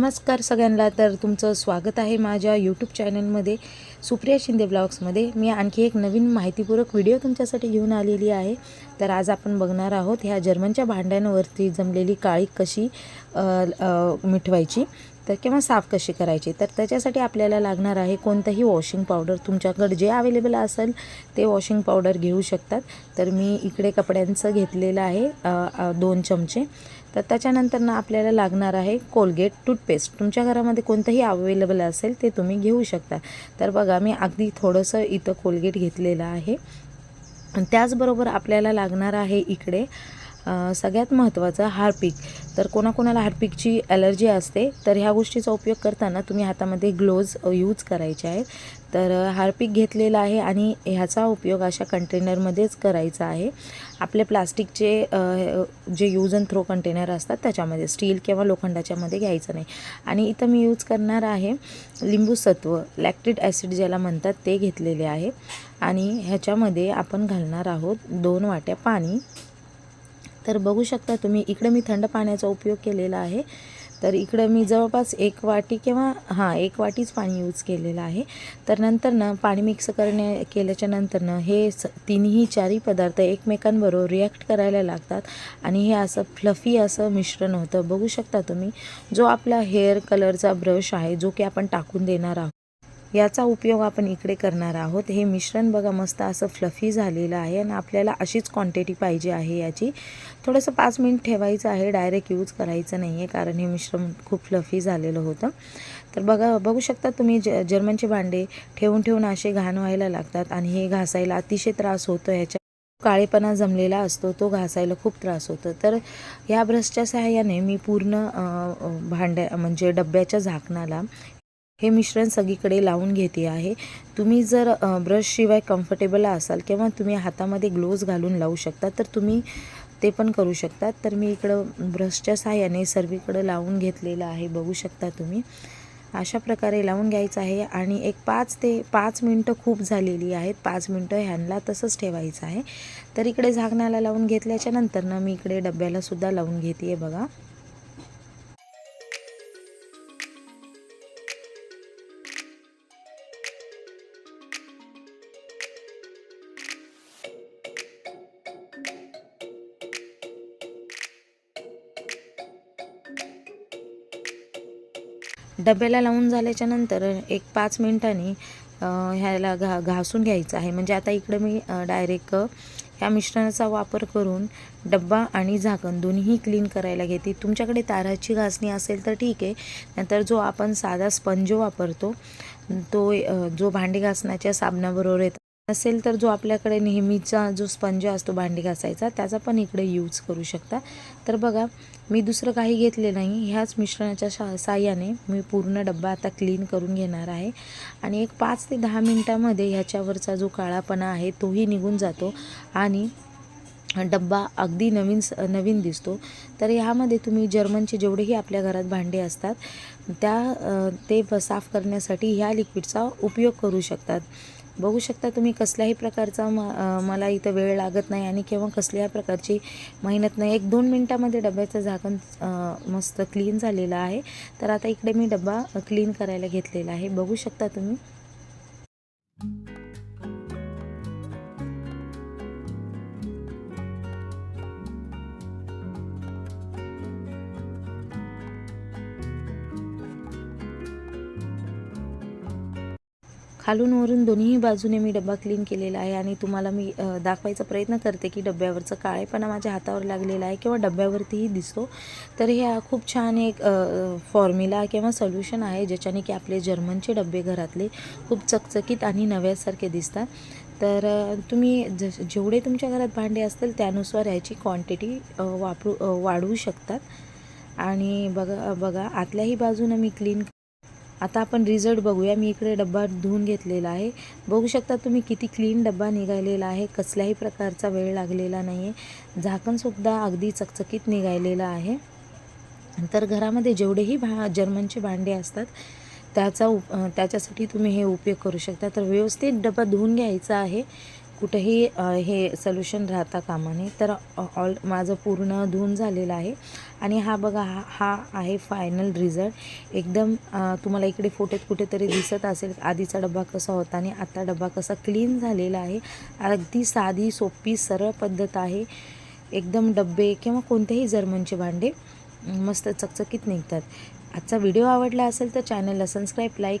नमस्कार सगळ्यांना. तर तुमचं स्वागत आहे माझ्या यूट्यूब चॅनलमध्ये सुप्रिया शिंदे ब्लॉग्समध्ये मी आणखी एक नवीन माहितीपूरक व्हिडिओ तुमच्यासाठी घेऊन आलेली आहे. तर आज आपण बघणार आहोत ह्या जर्मनच्या भांड्यांवरती जमलेली काळी कशी मिठवायची तर किंवा साफ कशी करायची. तर त्याच्यासाठी आपल्याला लागणार आहे कोणतंही वॉशिंग पावडर तुमच्याकडे जे अवेलेबल असेल ते वॉशिंग पावडर घेऊ शकतात. तर मी इकडे कपड्यांचं घेतलेलं आहे दोन चमचे. तर त्याच्यानंतर ना आपल्याला लागणार आहे कोलगेट टूथपेस्ट तुमच्या घरामध्ये कोणतंही अवेलेबल असेल ते तुम्ही घेऊ शकता. तर बघा मी अगदी थोडंसं इथं कोलगेट घेतलेलं आहे. आणि त्याचबरोबर आपल्याला लागणार आहे इकडे सगळ्यात महत्त्वाचं हार्पिक तर कोणाकोणाला हार्पिकची ॲलर्जी असते तर ह्या गोष्टीचा उपयोग करताना तुम्ही हातामध्ये ग्लोव्ज यूज करायचे आहेत. तर अ, हार्पिक घेतलेला आहे आणि ह्याचा उपयोग अशा कंटेनरमध्येच करायचा आहे. आपले प्लास्टिकचे जे यूज अँड थ्रो कंटेनर असतात त्याच्यामध्ये स्टील किंवा लोखंडाच्यामध्ये घ्यायचं नाही. आणि इथं मी यूज करणार आहे लिंबूसत्व लॅक्टिड ॲसिड ज्याला म्हणतात ते घेतलेले आहे. आणि ह्याच्यामध्ये आपण घालणार आहोत दोन वाट्या पाणी. तर बघू शकता तुम्ही इकडे मी थंड पाण्याचा उपयोग केलेला आहे. तर इकडं मी जवळपास एक वाटी किंवा हां एक वाटीच पाणी यूज केलेलं आहे. तर नंतर ना पाणी मिक्स करण्या केल्याच्यानंतर ना हे स तिन्ही चारही पदार्थ एकमेकांबरोबर रिॲक्ट करायला लागतात. आणि हे असं फ्लफी असं मिश्रण होतं. बघू शकता तुम्ही जो आपला हेअर कलरचा ब्रश आहे जो की आपण टाकून देणार आहोत. याचा उपयोग आपण इकडे करणार आहोत. हे मिश्रण बघा मस्त असं फ्लफी झालेलं आहे आणि आपल्याला अशीच क्वांटिटी पाहिजे आहे याची. थोडंसं पाच मिनिट ठेवायचं आहे डायरेक्ट यूज करायचं नाही आहे कारण हे मिश्रण खूप फ्लफी झालेलं होतं. तर बघा बघू शकता तुम्ही ज जर्मनचे भांडे ठेवून ठेवून असे घाण व्हायला लागतात आणि हे घासायला अतिशय त्रास होतो. ह्याच्या काळेपणा जमलेला असतो तो घासायला खूप त्रास होतो. तर या ब्रशच्या सहाय्याने मी पूर्ण भांड्या म्हणजे डब्याच्या झाकणाला हे मिश्रण सगळीकडे लावून घेते आहे. तुम्ही जर ब्रशशिवाय कम्फर्टेबल असाल किंवा तुम्ही हातामध्ये ग्लोव्ज घालून लावू शकता तर तुम्ही ते पण करू शकता. तर मी इकडं ब्रशच्या सहाय्याने सर्वीकडं लावून घेतलेलं आहे बघू शकता तुम्ही. अशा प्रकारे लावून घ्यायचं आहे आणि एक पाच ते पाच मिनटं खूप झालेली आहेत. पाच मिनटं ह्यांना तसंच ठेवायचं आहे. तर इकडे झाकणाला लावून घेतल्याच्या नंतर ना मी इकडे डब्याला सुद्धा लावून घेते बघा. डब्याला लावून झाल्याच्यानंतर एक पाच मिनटांनी ह्याला घा घासून घ्यायचं आहे. म्हणजे आता इकडं मी डायरेक्ट ह्या मिश्रणाचा वापर करून डब्बा आणि झाकण दोन्ही क्लीन करायला घेते. तुमच्याकडे ताराची घासणी असेल तर ठीक आहे. नंतर जो आपण साधा स्पंज वापरतो तो जो भांडी घासण्याच्या साबणाबरोबर येतो नसेल तर जो आपल्याकडे नेहमीचा जो स्पंज असतो भांडी घासायचा त्याचा पण इकडे यूज करू शकता. तर बघा मी दुसरं काही घेतले नाही. ह्याच मिश्रणाच्या शा साह्याने मी पूर्ण डब्बा आता क्लीन करून घेणार आहे. आणि एक पाच ते दहा मिनटामध्ये ह्याच्यावरचा जो काळापणा आहे तोही निघून जातो आणि डब्बा अगदी नवीन स नवीन दिसतो. तर ह्यामध्ये तुम्ही जर्मनचे जेवढेही आपल्या घरात भांडे असतात त्या ते ब- साफ करण्यासाठी ह्या लिक्विडचा उपयोग करू शकतात. बघू शकता तुम्ही कसल्याही प्रकारचा म मला इथं वेळ लागत नाही आणि किंवा कसल्याही प्रकारची मेहनत नाही. एक दोन मिनटामध्ये डब्याचं झाकण मस्त क्लीन झालेलं आहे. तर आता इकडे मी डब्बा क्लीन करायला घेतलेला आहे. बघू शकता तुम्ही. खालून वरून दोन्ही बाजूने मी डब्बा क्लीन केलेला आहे आणि तुम्हाला मी दाखवायचा प्रयत्न करते की डब्यावरचं काळेपणा माझ्या हातावर लागलेला आहे किंवा डब्यावरतीही दिसतो. तर हे खूप छान एक फॉर्म्युला किंवा सोल्युशन आहे ज्याच्याने की आपले जर्मनचे डबे घरातले खूप चकचकीत आणि नव्यासारखे दिसतात. तर तुम्ही ज जेवढे तुमच्या घरात भांडे असतील त्यानुसार ह्याची क्वांटिटी वापरू वाढवू शकतात. आणि बघा बघा आतल्याही बाजूनं मी क्लीन आता आपण रिझल्ट बघूया. मी इकडे डब्बा धुवून घेतलेला आहे. बघू शकता तुम्ही किती क्लीन डब्बा निघालेला आहे. कसल्याही प्रकारचा वेळ लागलेला नाही आहे झाकणसुद्धा अगदी चकचकीत निघालेलं आहे. तर घरामध्ये जेवढेही भा जर्मनचे भांडे असतात त्याचा उप त्याच्यासाठी तुम्ही हे उपयोग करू शकता. तर व्यवस्थित डबा धुवून घ्यायचा आहे. कुठेही हे सोल्युशन राहता कामा नये. तर ऑल माझं पूर्ण धुवून झालेलं आहे. आणि हा बघा हा हा आहे फायनल रिझल्ट एकदम तुम्हाला इकडे फोटोत कुठेतरी दिसत असेल. आधीचा डब्बा कसा होता आणि आता डब्बा कसा क्लीन झालेला आहे. अगदी साधी सोपी सरळ पद्धत आहे. एकदम डब्बे किंवा कोणतेही जर्मनचे भांडे मस्त चकचकीत निघतात. आजचा व्हिडिओ आवडला असेल तर चॅनलला सबस्क्राईब लाईक